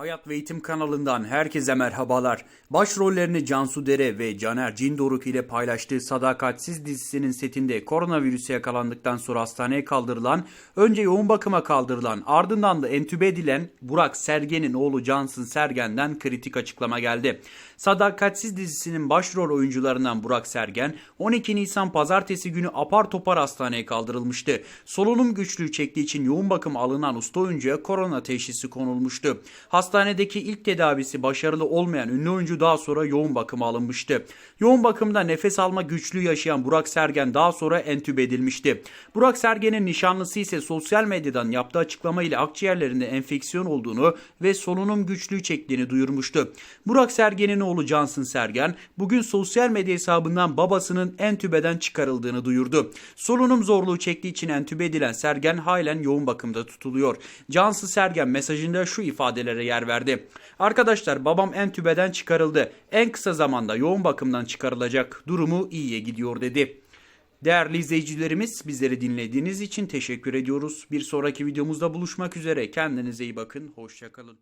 Hayat ve Eğitim kanalından herkese merhabalar. Başrollerini Cansu Dere ve Caner Cindoruk ile paylaştığı Sadakatsiz dizisinin setinde koronavirüse yakalandıktan sonra hastaneye kaldırılan, önce yoğun bakıma kaldırılan, ardından da entübe edilen Burak Sergen'in oğlu Cansın Sergen'den kritik açıklama geldi. Sadakatsiz dizisinin başrol oyuncularından Burak Sergen, 12 Nisan pazartesi günü apar topar hastaneye kaldırılmıştı. Solunum güçlüğü çektiği için yoğun bakım alınan usta oyuncuya korona teşhisi konulmuştu. Hastanedeki ilk tedavisi başarılı olmayan ünlü oyuncu daha sonra yoğun bakıma alınmıştı. Yoğun bakımda nefes alma güçlüğü yaşayan Burak Sergen daha sonra entübe edilmişti. Burak Sergen'in nişanlısı ise sosyal medyadan yaptığı açıklama ile akciğerlerinde enfeksiyon olduğunu ve solunum güçlüğü çektiğini duyurmuştu. Burak Sergen'in oğlu Cansın Sergen bugün sosyal medya hesabından babasının entübeden çıkarıldığını duyurdu. Solunum zorluğu çektiği için entübe edilen Sergen halen yoğun bakımda tutuluyor. Cansın Sergen mesajında şu ifadelere yer verdi. Arkadaşlar babam entübeden çıkarıldı. En kısa zamanda yoğun bakımdan çıkarılacak. Durumu iyiye gidiyor dedi. Değerli izleyicilerimiz bizleri dinlediğiniz için teşekkür ediyoruz. Bir sonraki videomuzda buluşmak üzere. Kendinize iyi bakın. Hoşçakalın.